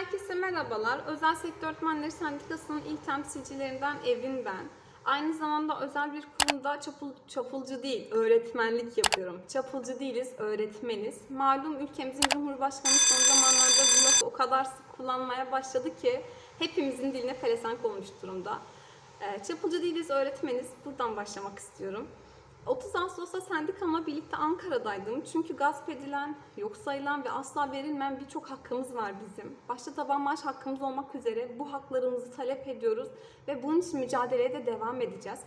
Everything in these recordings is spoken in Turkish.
Herkese merhabalar. Özel Sektör Öğretmenleri Sendikası'nın ilk temsilcilerinden Evin ben. Aynı zamanda özel bir kurumda çapul, çapulcu değil, öğretmenlik yapıyorum. Çapulcu değiliz, öğretmeniz. Malum ülkemizin Cumhurbaşkanı son zamanlarda bu lafı o kadar sık kullanmaya başladı ki hepimizin diline pelesenk olmuş durumda. Ee, çapulcu değiliz, öğretmeniz. Buradan başlamak istiyorum. 30 Ağustos'ta sendikamla birlikte Ankara'daydım. Çünkü gasp edilen, yok sayılan ve asla verilmeyen birçok hakkımız var bizim. Başta taban maaş hakkımız olmak üzere bu haklarımızı talep ediyoruz ve bunun için mücadeleye de devam edeceğiz.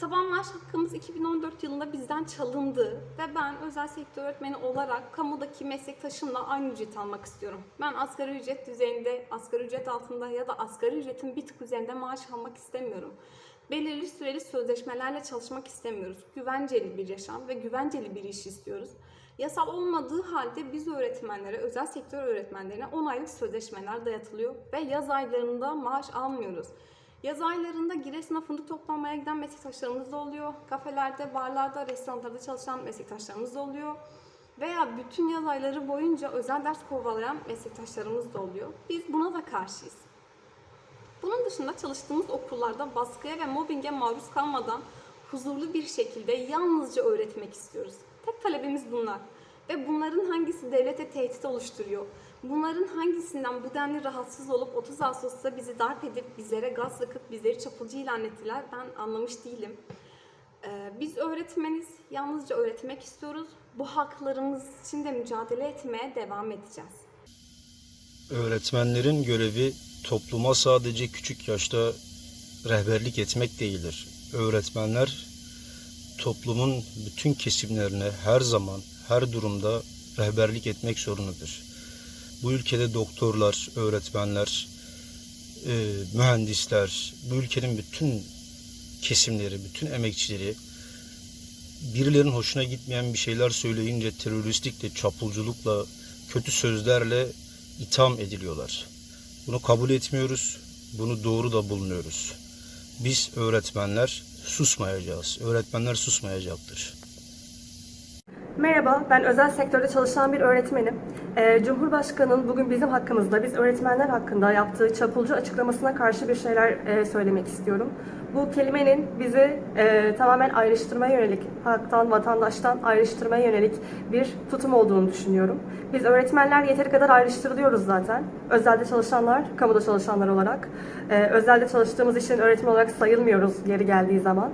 Taban maaş hakkımız 2014 yılında bizden çalındı ve ben özel sektör öğretmeni olarak kamudaki meslektaşımla aynı ücret almak istiyorum. Ben asgari ücret düzeyinde, asgari ücret altında ya da asgari ücretin bir tık üzerinde maaş almak istemiyorum. Belirli süreli sözleşmelerle çalışmak istemiyoruz. Güvenceli bir yaşam ve güvenceli bir iş istiyoruz. Yasal olmadığı halde biz öğretmenlere, özel sektör öğretmenlerine 10 aylık sözleşmeler dayatılıyor ve yaz aylarında maaş almıyoruz. Yaz aylarında Giresun'a fındık toplamaya giden meslektaşlarımız da oluyor. Kafelerde, barlarda, restoranlarda çalışan meslektaşlarımız da oluyor. Veya bütün yaz ayları boyunca özel ders kovalayan meslektaşlarımız da oluyor. Biz buna da karşıyız. Bunun dışında çalıştığımız okullarda baskıya ve mobbinge maruz kalmadan huzurlu bir şekilde yalnızca öğretmek istiyoruz. Tek talebimiz bunlar. Ve bunların hangisi devlete tehdit oluşturuyor? Bunların hangisinden bu denli rahatsız olup 30 Ağustos'ta bizi darp edip bizlere gaz sıkıp bizleri çapulcu ilan ettiler ben anlamış değilim. Ee, biz öğretmeniz, yalnızca öğretmek istiyoruz. Bu haklarımız için de mücadele etmeye devam edeceğiz. Öğretmenlerin görevi topluma sadece küçük yaşta rehberlik etmek değildir. Öğretmenler toplumun bütün kesimlerine her zaman, her durumda rehberlik etmek zorundadır. Bu ülkede doktorlar, öğretmenler, e, mühendisler, bu ülkenin bütün kesimleri, bütün emekçileri birilerinin hoşuna gitmeyen bir şeyler söyleyince teröristlikle, çapulculukla, kötü sözlerle itham ediliyorlar. Bunu kabul etmiyoruz. Bunu doğru da bulmuyoruz. Biz öğretmenler susmayacağız. Öğretmenler susmayacaktır. Merhaba, ben özel sektörde çalışan bir öğretmenim. Ee, Cumhurbaşkanı'nın bugün bizim hakkımızda, biz öğretmenler hakkında yaptığı çapulcu açıklamasına karşı bir şeyler e, söylemek istiyorum. Bu kelimenin bizi e, tamamen ayrıştırmaya yönelik, halktan, vatandaştan ayrıştırmaya yönelik bir tutum olduğunu düşünüyorum. Biz öğretmenler yeteri kadar ayrıştırılıyoruz zaten. Özelde çalışanlar, kamuda çalışanlar olarak. Ee, özelde çalıştığımız için öğretmen olarak sayılmıyoruz yeri geldiği zaman.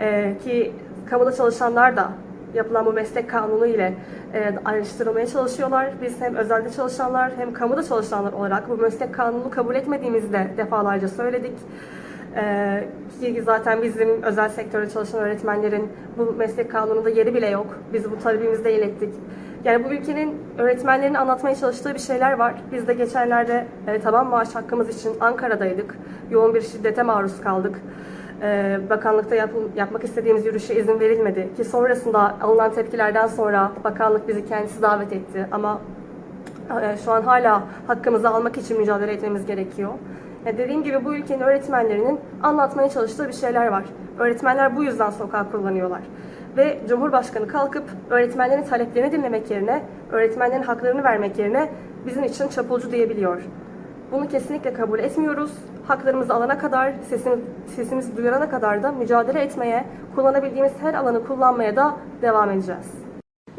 Ee, ki kamuda çalışanlar da yapılan bu meslek kanunu ile e, ayrıştırılmaya çalışıyorlar. Biz hem özelde çalışanlar hem kamuda çalışanlar olarak bu meslek kanunu kabul etmediğimizi de defalarca söyledik. E, ki zaten bizim özel sektörde çalışan öğretmenlerin bu meslek kanununda yeri bile yok. Biz bu talebimizi de ilettik. Yani bu ülkenin öğretmenlerin anlatmaya çalıştığı bir şeyler var. Biz de geçenlerde e, taban maaş hakkımız için Ankara'daydık. Yoğun bir şiddete maruz kaldık. Ee, bakanlıkta yap- yapmak istediğimiz yürüyüşe izin verilmedi ki sonrasında alınan tepkilerden sonra bakanlık bizi kendisi davet etti ama e, şu an hala hakkımızı almak için mücadele etmemiz gerekiyor. Ya dediğim gibi bu ülkenin öğretmenlerinin anlatmaya çalıştığı bir şeyler var. Öğretmenler bu yüzden sokağa kullanıyorlar. Ve Cumhurbaşkanı kalkıp öğretmenlerin taleplerini dinlemek yerine, öğretmenlerin haklarını vermek yerine bizim için çapulcu diyebiliyor. Bunu kesinlikle kabul etmiyoruz. Haklarımızı alana kadar, sesimiz, sesimizi duyurana kadar da mücadele etmeye, kullanabildiğimiz her alanı kullanmaya da devam edeceğiz.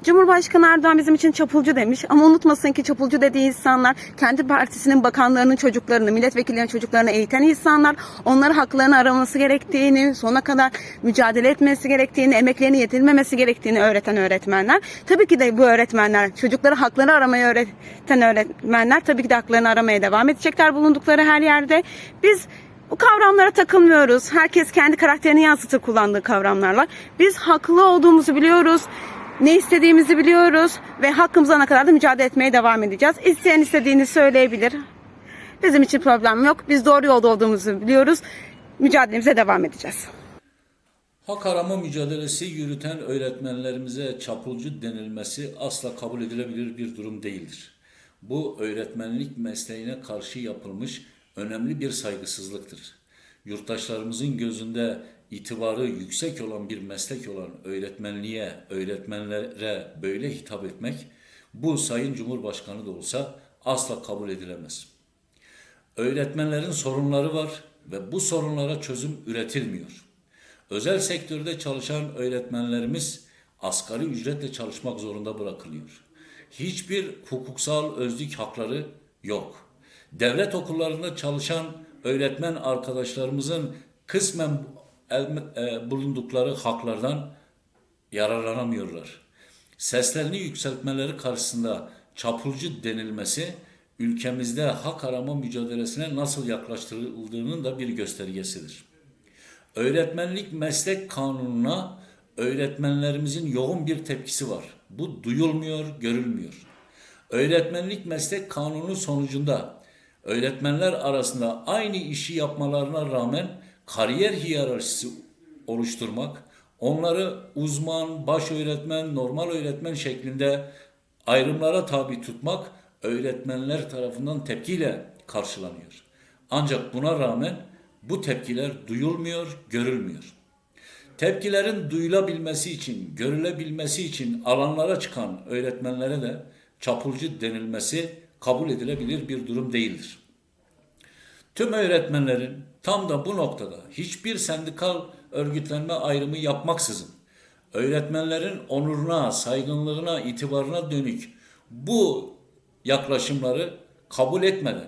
Cumhurbaşkanı Erdoğan bizim için çapulcu demiş ama unutmasın ki çapulcu dediği insanlar kendi partisinin bakanlarının çocuklarını, milletvekillerinin çocuklarını eğiten insanlar. Onlara haklarını araması gerektiğini, sona kadar mücadele etmesi gerektiğini, emeklerini yedirmemesi gerektiğini öğreten öğretmenler. Tabii ki de bu öğretmenler, çocuklara hakları aramayı öğreten öğretmenler tabii ki de haklarını aramaya devam edecekler bulundukları her yerde. Biz bu kavramlara takılmıyoruz. Herkes kendi karakterini yansıtır kullandığı kavramlarla. Biz haklı olduğumuzu biliyoruz. Ne istediğimizi biliyoruz ve hakkımız alana kadar da mücadele etmeye devam edeceğiz. İsteyen istediğini söyleyebilir. Bizim için problem yok. Biz doğru yolda olduğumuzu biliyoruz. Mücadelemize devam edeceğiz. Hak arama mücadelesi yürüten öğretmenlerimize çapulcu denilmesi asla kabul edilebilir bir durum değildir. Bu öğretmenlik mesleğine karşı yapılmış önemli bir saygısızlıktır. Yurttaşlarımızın gözünde itibarı yüksek olan bir meslek olan öğretmenliğe, öğretmenlere böyle hitap etmek bu Sayın Cumhurbaşkanı da olsa asla kabul edilemez. Öğretmenlerin sorunları var ve bu sorunlara çözüm üretilmiyor. Özel sektörde çalışan öğretmenlerimiz asgari ücretle çalışmak zorunda bırakılıyor. Hiçbir hukuksal özlük hakları yok. Devlet okullarında çalışan öğretmen arkadaşlarımızın kısmen bulundukları haklardan yararlanamıyorlar. Seslerini yükseltmeleri karşısında çapulcu denilmesi ülkemizde hak arama mücadelesine nasıl yaklaştırıldığının da bir göstergesidir. Öğretmenlik meslek kanununa öğretmenlerimizin yoğun bir tepkisi var. Bu duyulmuyor, görülmüyor. Öğretmenlik meslek kanunu sonucunda öğretmenler arasında aynı işi yapmalarına rağmen kariyer hiyerarşisi oluşturmak, onları uzman, baş öğretmen, normal öğretmen şeklinde ayrımlara tabi tutmak öğretmenler tarafından tepkiyle karşılanıyor. Ancak buna rağmen bu tepkiler duyulmuyor, görülmüyor. Tepkilerin duyulabilmesi için, görülebilmesi için alanlara çıkan öğretmenlere de çapulcu denilmesi kabul edilebilir bir durum değildir. Tüm öğretmenlerin tam da bu noktada hiçbir sendikal örgütlenme ayrımı yapmaksızın öğretmenlerin onuruna, saygınlığına, itibarına dönük bu yaklaşımları kabul etmeden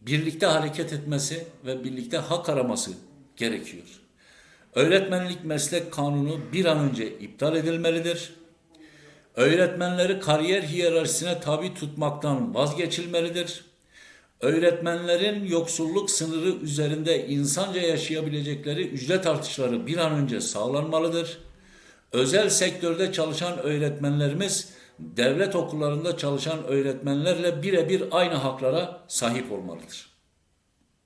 birlikte hareket etmesi ve birlikte hak araması gerekiyor. Öğretmenlik meslek kanunu bir an önce iptal edilmelidir. Öğretmenleri kariyer hiyerarşisine tabi tutmaktan vazgeçilmelidir. Öğretmenlerin yoksulluk sınırı üzerinde insanca yaşayabilecekleri ücret artışları bir an önce sağlanmalıdır. Özel sektörde çalışan öğretmenlerimiz devlet okullarında çalışan öğretmenlerle birebir aynı haklara sahip olmalıdır.